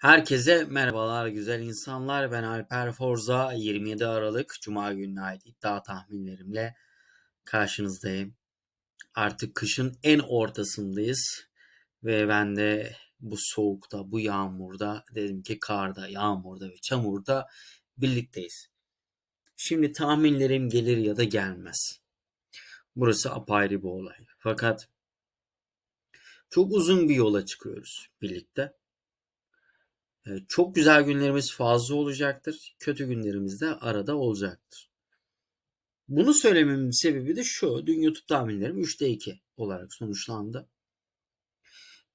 Herkese merhabalar güzel insanlar. Ben Alper Forza. 27 Aralık Cuma gününe ait iddia tahminlerimle karşınızdayım. Artık kışın en ortasındayız. Ve ben de bu soğukta, bu yağmurda, dedim ki karda, yağmurda ve çamurda birlikteyiz. Şimdi tahminlerim gelir ya da gelmez. Burası apayrı bir olay. Fakat çok uzun bir yola çıkıyoruz birlikte. Ee, çok güzel günlerimiz fazla olacaktır. Kötü günlerimiz de arada olacaktır. Bunu söylememin sebebi de şu. Dün YouTube tahminlerim 3'te 2 olarak sonuçlandı.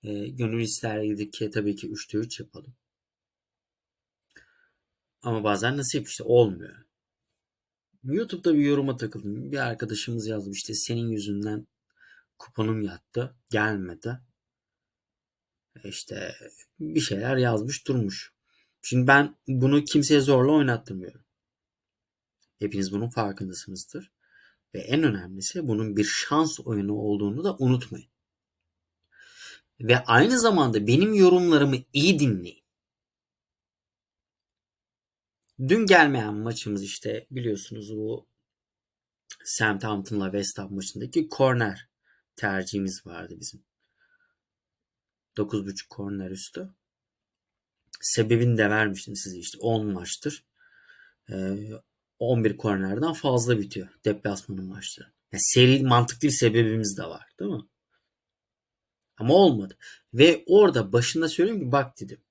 E, gönül isterdi ki tabii ki 3'te 3 yapalım. Ama bazen nasip işte olmuyor. YouTube'da bir yoruma takıldım. Bir arkadaşımız yazmış işte senin yüzünden kuponum yattı. Gelmedi. İşte bir şeyler yazmış durmuş. Şimdi ben bunu kimseye zorla oynattırmıyorum. Hepiniz bunun farkındasınızdır. Ve en önemlisi bunun bir şans oyunu olduğunu da unutmayın. Ve aynı zamanda benim yorumlarımı iyi dinleyin. Dün gelmeyen maçımız işte biliyorsunuz bu Southampton'la West Ham maçındaki korner tercihimiz vardı bizim. 9.5 korner üstü. Sebebini de vermiştim size işte 10 maçtır. Ee, 11 kornerden fazla bitiyor deplasmanın maçları. Yani seri mantıklı bir sebebimiz de var değil mi? Ama olmadı. Ve orada başında söyleyeyim ki bak dedim.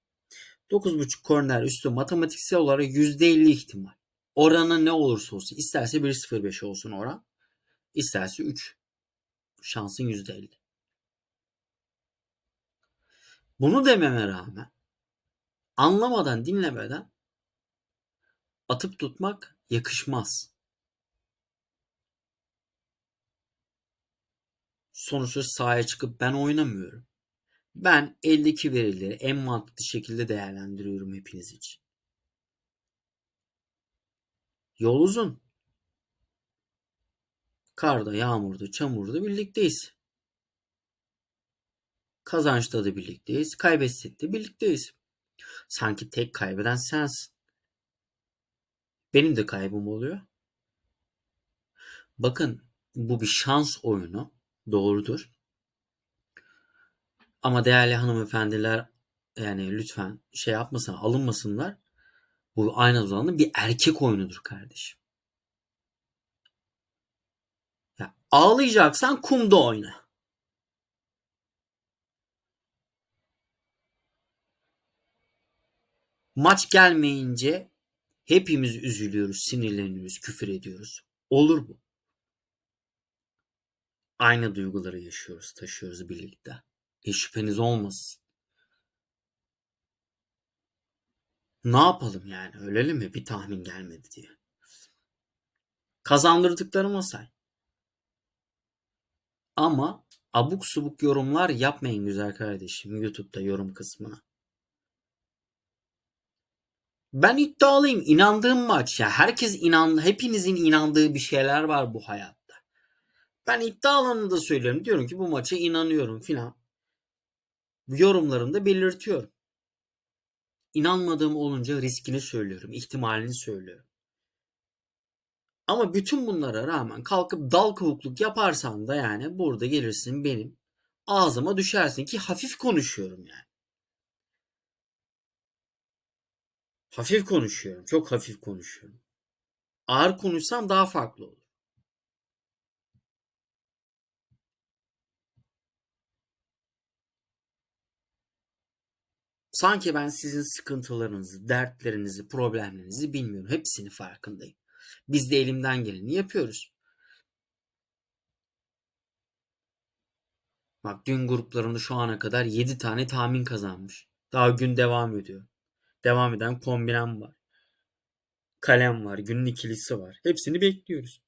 9.5 korner üstü matematiksel olarak %50 ihtimal. Oranı ne olursa olsun. isterse 1.05 olsun oran. isterse 3. Şansın %50. Bunu dememe rağmen anlamadan dinlemeden atıp tutmak yakışmaz. Sonuçta sahaya çıkıp ben oynamıyorum. Ben eldeki verileri en mantıklı şekilde değerlendiriyorum hepiniz için. Yol uzun. Karda, yağmurda, çamurda birlikteyiz. Kazançta da birlikteyiz. Kaybetsek de birlikteyiz. Sanki tek kaybeden sensin. Benim de kaybım oluyor. Bakın bu bir şans oyunu. Doğrudur. Ama değerli hanımefendiler yani lütfen şey yapmasın, alınmasınlar. Bu aynı zamanda bir erkek oyunudur kardeşim. Ya ağlayacaksan kumda oyna. Maç gelmeyince hepimiz üzülüyoruz, sinirleniyoruz, küfür ediyoruz. Olur bu. Aynı duyguları yaşıyoruz, taşıyoruz birlikte. Hiç şüpheniz olmasın. Ne yapalım yani ölelim mi bir tahmin gelmedi diye. Kazandırdıklarıma say. Ama abuk subuk yorumlar yapmayın güzel kardeşim YouTube'da yorum kısmına. Ben iddialıyım. inandığım maç. Ya herkes inan, hepinizin inandığı bir şeyler var bu hayatta. Ben iddialarını da söylüyorum. Diyorum ki bu maça inanıyorum filan. Yorumlarımda belirtiyorum. İnanmadığım olunca riskini söylüyorum. ihtimalini söylüyorum. Ama bütün bunlara rağmen kalkıp dal kavukluk yaparsan da yani burada gelirsin benim ağzıma düşersin ki hafif konuşuyorum yani. Hafif konuşuyorum. Çok hafif konuşuyorum. Ağır konuşsam daha farklı olur. Sanki ben sizin sıkıntılarınızı, dertlerinizi, problemlerinizi bilmiyorum. Hepsini farkındayım. Biz de elimden geleni yapıyoruz. Bak dün gruplarında şu ana kadar 7 tane tahmin kazanmış. Daha gün devam ediyor. Devam eden kombinem var. Kalem var, günün ikilisi var. Hepsini bekliyoruz.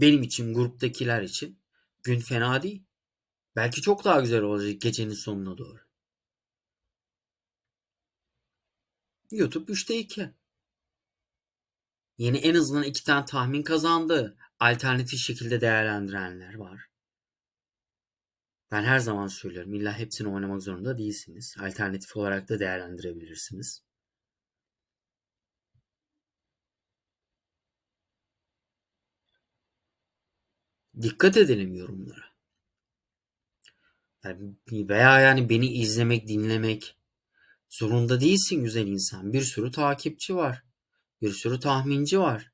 Benim için, gruptakiler için gün fena değil. Belki çok daha güzel olacak gecenin sonuna doğru. YouTube 3'te 2. Yeni en azından iki tane tahmin kazandı. Alternatif şekilde değerlendirenler var. Ben her zaman söylüyorum. İlla hepsini oynamak zorunda değilsiniz. Alternatif olarak da değerlendirebilirsiniz. Dikkat edelim yorumlara. Yani veya yani beni izlemek, dinlemek zorunda değilsin güzel insan. Bir sürü takipçi var. Bir sürü tahminci var.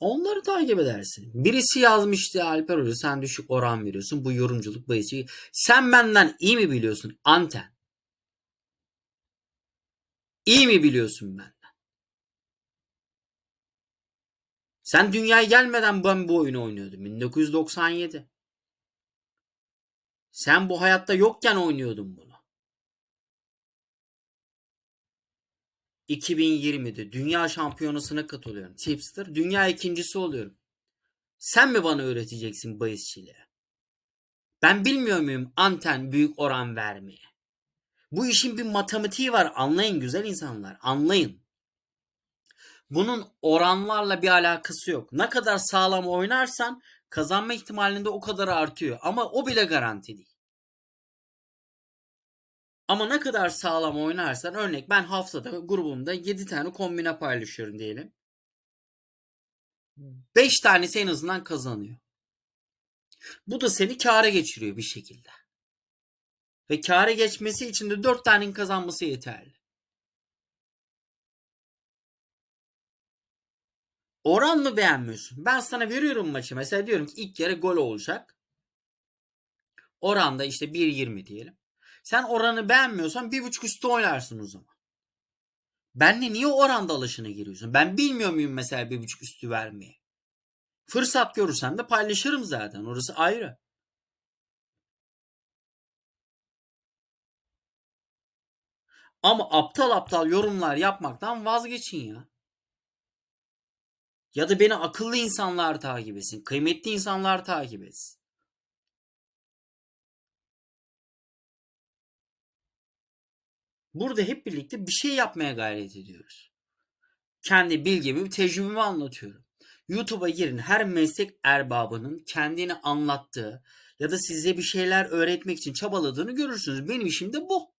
Onları takip edersin. Birisi yazmıştı Alper Hoca sen düşük oran veriyorsun. Bu yorumculuk bayısı. Sen benden iyi mi biliyorsun anten? İyi mi biliyorsun benden? Sen dünyaya gelmeden ben bu oyunu oynuyordum. 1997. Sen bu hayatta yokken oynuyordun bunu. 2020'de dünya şampiyonasına katılıyorum. Tipster. Dünya ikincisi oluyorum. Sen mi bana öğreteceksin bahisçiliği? Ben bilmiyor muyum anten büyük oran vermeye? Bu işin bir matematiği var. Anlayın güzel insanlar. Anlayın. Bunun oranlarla bir alakası yok. Ne kadar sağlam oynarsan kazanma ihtimalinde o kadar artıyor. Ama o bile garanti değil. Ama ne kadar sağlam oynarsan örnek ben haftada grubumda 7 tane kombine paylaşıyorum diyelim. 5 tanesi en azından kazanıyor. Bu da seni kâra geçiriyor bir şekilde. Ve kâra geçmesi için de 4 tanenin kazanması yeterli. Oran mı beğenmiyorsun? Ben sana veriyorum maçı. Mesela diyorum ki ilk yarı gol olacak. Oranda işte 1.20 diyelim. Sen oranı beğenmiyorsan bir buçuk üstü oynarsın o zaman. Benle niye oranda alışına giriyorsun? Ben bilmiyor muyum mesela bir buçuk üstü vermeyi? Fırsat görürsem de paylaşırım zaten. Orası ayrı. Ama aptal aptal yorumlar yapmaktan vazgeçin ya. Ya da beni akıllı insanlar takip etsin. Kıymetli insanlar takip etsin. Burada hep birlikte bir şey yapmaya gayret ediyoruz. Kendi bilgimi, tecrübemi anlatıyorum. YouTube'a girin her meslek erbabının kendini anlattığı ya da size bir şeyler öğretmek için çabaladığını görürsünüz. Benim işim de bu.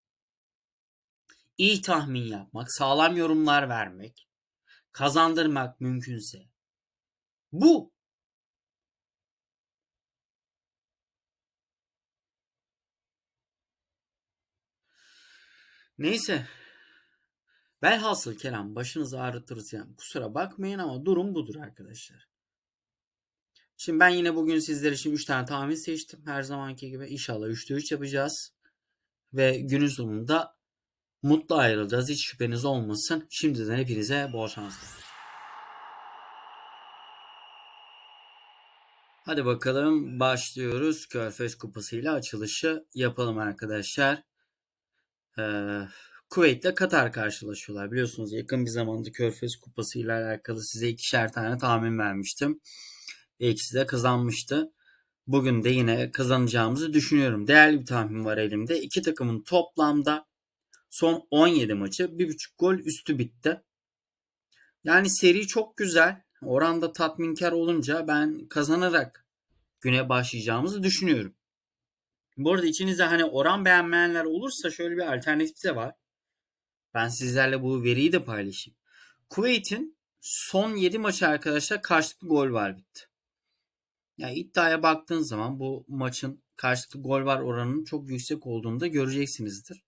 İyi tahmin yapmak, sağlam yorumlar vermek, kazandırmak mümkünse. Bu. Neyse. Velhasıl kelam başınızı ağrıtırız yani. Kusura bakmayın ama durum budur arkadaşlar. Şimdi ben yine bugün sizler için 3 tane tahmin seçtim. Her zamanki gibi inşallah 3'te 3 yapacağız. Ve günün sonunda mutlu ayrılacağız. Hiç şüpheniz olmasın. Şimdiden hepinize bol şanslar. Hadi bakalım başlıyoruz. Körfez Kupası ile açılışı yapalım arkadaşlar. Ee, Kuveyt ile Katar karşılaşıyorlar. Biliyorsunuz yakın bir zamanda Körfez Kupası ile alakalı size ikişer tane tahmin vermiştim. Ve ikisi de kazanmıştı. Bugün de yine kazanacağımızı düşünüyorum. Değerli bir tahmin var elimde. İki takımın toplamda son 17 maçı 1.5 gol üstü bitti. Yani seri çok güzel. Oranda tatminkar olunca ben kazanarak güne başlayacağımızı düşünüyorum. Bu arada içinizde hani oran beğenmeyenler olursa şöyle bir alternatif de var. Ben sizlerle bu veriyi de paylaşayım. Kuveyt'in son 7 maçı arkadaşlar karşılıklı gol var bitti. Yani iddiaya baktığın zaman bu maçın karşılıklı gol var oranının çok yüksek olduğunu da göreceksinizdir.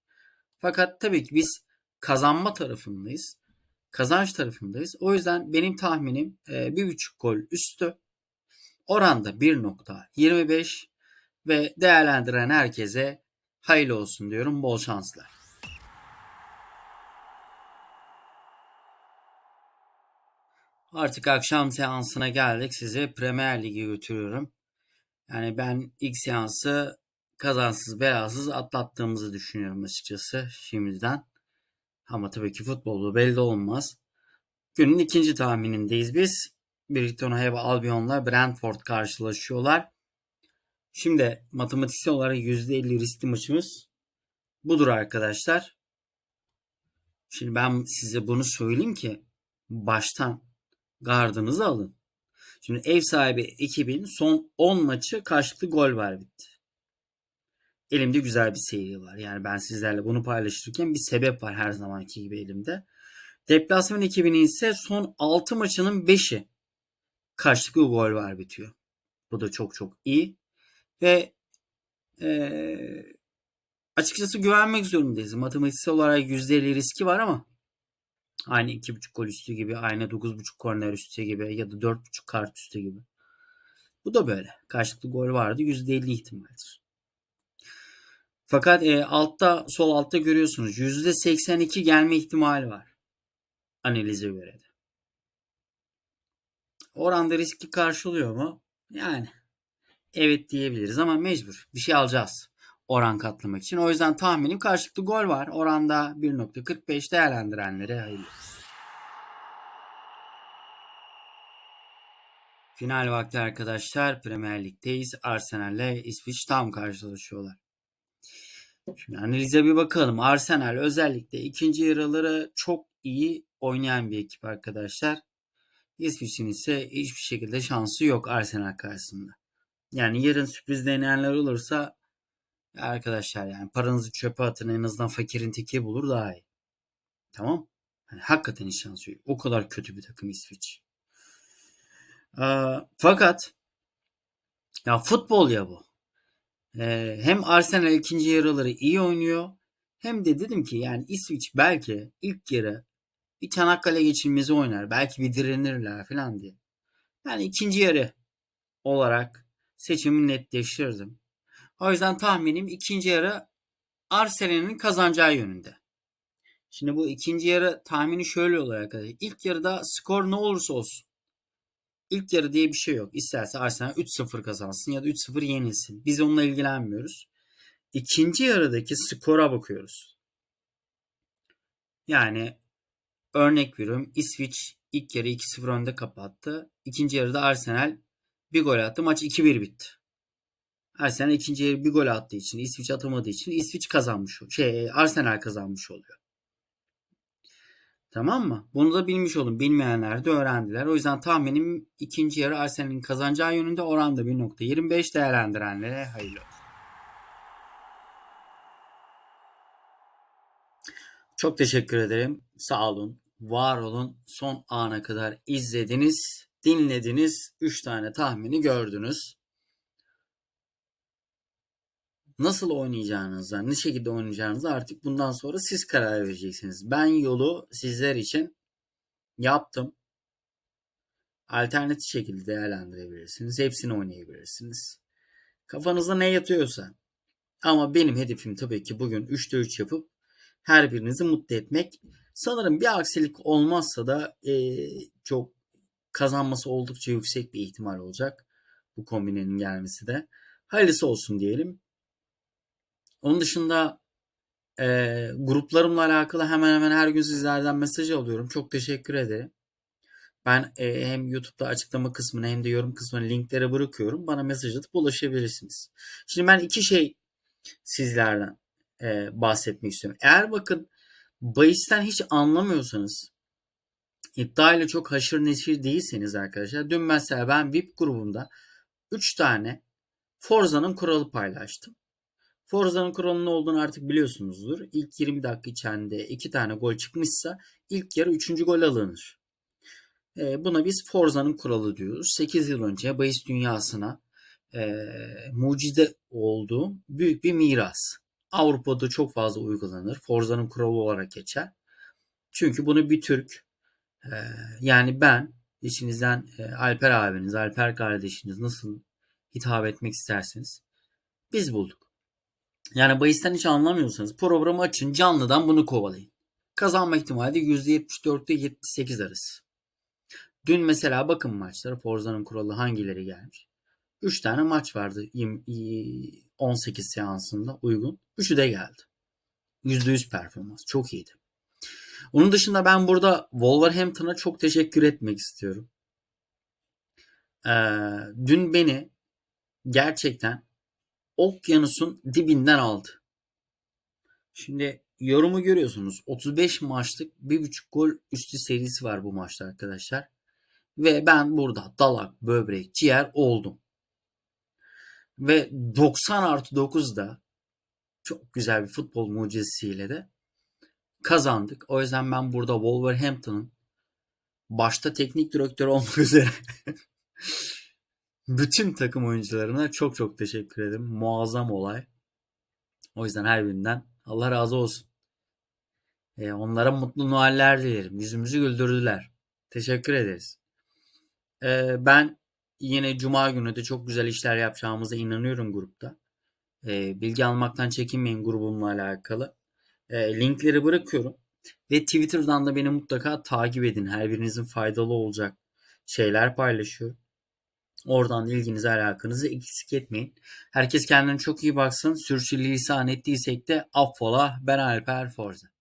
Fakat tabii ki biz kazanma tarafındayız. Kazanç tarafındayız. O yüzden benim tahminim 1.5 gol üstü. Oranda 1.25 ve değerlendiren herkese hayırlı olsun diyorum. Bol şanslar. Artık akşam seansına geldik. Sizi Premier Lig'e götürüyorum. Yani ben ilk seansı kazansız belasız atlattığımızı düşünüyorum açıkçası şimdiden. Ama tabii ki futbolda belli olmaz. Günün ikinci tahminindeyiz biz. Brighton Hove Albion'la Brentford karşılaşıyorlar. Şimdi matematiksel olarak %50 riskli maçımız budur arkadaşlar. Şimdi ben size bunu söyleyeyim ki baştan gardınızı alın. Şimdi ev sahibi ekibin son 10 maçı karşılıklı gol var bitti. elimde güzel bir seyri var. Yani ben sizlerle bunu paylaşırken bir sebep var her zamanki gibi elimde. Deplasman ekibinin ise son 6 maçının 5'i karşılıklı gol var bitiyor. Bu da çok çok iyi. Ve ee, açıkçası güvenmek zorundayız. Matematiksel olarak %50 riski var ama aynı 2.5 gol üstü gibi, aynı 9.5 korner üstü gibi ya da 4.5 kart üstü gibi. Bu da böyle. Karşılıklı gol vardı. %50 ihtimaldir. Fakat e, altta sol altta görüyorsunuz %82 gelme ihtimali var. Analize göre de. Oranda riski karşılıyor mu? Yani evet diyebiliriz ama mecbur. Bir şey alacağız oran katlamak için. O yüzden tahminim karşılıklı gol var. Oranda 1.45 değerlendirenlere hayırlı. Final vakti arkadaşlar Premier Lig'deyiz. Arsenal ile İsviç tam karşılaşıyorlar. Şimdi analize bir bakalım. Arsenal özellikle ikinci yarıları çok iyi oynayan bir ekip arkadaşlar. İsviç'in ise hiçbir şekilde şansı yok Arsenal karşısında. Yani yarın sürpriz deneyenler olursa arkadaşlar yani paranızı çöpe atın en azından fakirin teki bulur daha iyi. Tamam? Yani hakikaten hiç şansı yok. O kadar kötü bir takım İsviç. Ee, fakat ya futbol ya bu. Ee, hem Arsenal ikinci yarıları iyi oynuyor. Hem de dedim ki yani İsviç belki ilk yarı bir Çanakkale geçilmezi oynar. Belki bir direnirler falan diye. Yani ikinci yarı olarak seçimi netleştirdim. O yüzden tahminim ikinci yarı Arsenal'in kazanacağı yönünde. Şimdi bu ikinci yarı tahmini şöyle oluyor arkadaşlar. İlk yarıda skor ne olursa olsun. İlk yarı diye bir şey yok. İsterse Arsenal 3-0 kazansın ya da 3-0 yenilsin. Biz onunla ilgilenmiyoruz. İkinci yarıdaki skora bakıyoruz. Yani örnek veriyorum İsviç ilk yarı 2-0 önde kapattı. İkinci yarıda Arsenal bir gol attı. Maç 2-1 bitti. Arsenal ikinci yarı bir gol attığı için, İsviç atamadığı için İsviç kazanmış şey Arsenal kazanmış oluyor. Tamam mı? Bunu da bilmiş olun. Bilmeyenler de öğrendiler. O yüzden tahminim ikinci yarı Arsenal'in kazanacağı yönünde oranda 1.25 değerlendirenlere hayırlı olsun. Çok teşekkür ederim. Sağ olun. Var olun. Son ana kadar izlediniz, dinlediniz. 3 tane tahmini gördünüz. Nasıl oynayacağınıza, ne şekilde oynayacağınıza artık bundan sonra siz karar vereceksiniz. Ben yolu sizler için yaptım. Alternatif şekilde değerlendirebilirsiniz. Hepsini oynayabilirsiniz. Kafanızda ne yatıyorsa. Ama benim hedefim tabii ki bugün 3'te 3 yapıp her birinizi mutlu etmek. Sanırım bir aksilik olmazsa da e, çok kazanması oldukça yüksek bir ihtimal olacak. Bu kombinenin gelmesi de. Hayırlısı olsun diyelim. Onun dışında e, gruplarımla alakalı hemen hemen her gün sizlerden mesaj alıyorum. Çok teşekkür ederim. Ben e, hem YouTube'da açıklama kısmına hem de yorum kısmına linkleri bırakıyorum. Bana mesaj atıp ulaşabilirsiniz. Şimdi ben iki şey sizlerden e, bahsetmek istiyorum. Eğer bakın bahisten hiç anlamıyorsanız ile çok haşır neşir değilseniz arkadaşlar. Dün mesela ben VIP grubumda 3 tane Forza'nın kuralı paylaştım. Forza'nın kuralının olduğunu artık biliyorsunuzdur. İlk 20 dakika içinde 2 tane gol çıkmışsa ilk yarı 3. gol alınır. E, buna biz Forza'nın kuralı diyoruz. 8 yıl önce bahis dünyasına e, mucize olduğu büyük bir miras. Avrupa'da çok fazla uygulanır. Forza'nın kuralı olarak geçer. Çünkü bunu bir Türk yani ben içinizden e, Alper abiniz, Alper kardeşiniz nasıl hitap etmek isterseniz biz bulduk. Yani bahisten hiç anlamıyorsanız programı açın canlıdan bunu kovalayın. Kazanma ihtimali %74'te 78 arası. Dün mesela bakın maçlara Forza'nın kuralı hangileri gelmiş. 3 tane maç vardı 18 seansında uygun. 3'ü de geldi. %100 performans. Çok iyiydi. Onun dışında ben burada Wolverhampton'a çok teşekkür etmek istiyorum. Ee, dün beni gerçekten okyanusun dibinden aldı. Şimdi yorumu görüyorsunuz. 35 maçlık 1.5 gol üstü serisi var bu maçta arkadaşlar. Ve ben burada dalak, böbrek, ciğer oldum. Ve 90 artı 9'da çok güzel bir futbol mucizesiyle de kazandık. O yüzden ben burada Wolverhampton'ın başta teknik direktör olmak üzere bütün takım oyuncularına çok çok teşekkür ederim. Muazzam olay. O yüzden her birinden Allah razı olsun. E, onlara mutlu Noeller dilerim. Yüzümüzü güldürdüler. Teşekkür ederiz. E, ben yine Cuma günü de çok güzel işler yapacağımıza inanıyorum grupta. E, bilgi almaktan çekinmeyin grubumla alakalı. E, linkleri bırakıyorum. Ve Twitter'dan da beni mutlaka takip edin. Her birinizin faydalı olacak şeyler paylaşıyorum. Oradan ilginizi alakanızı eksik etmeyin. Herkes kendine çok iyi baksın. Sürçülisan ettiysek de affola. Ben Alper Forza.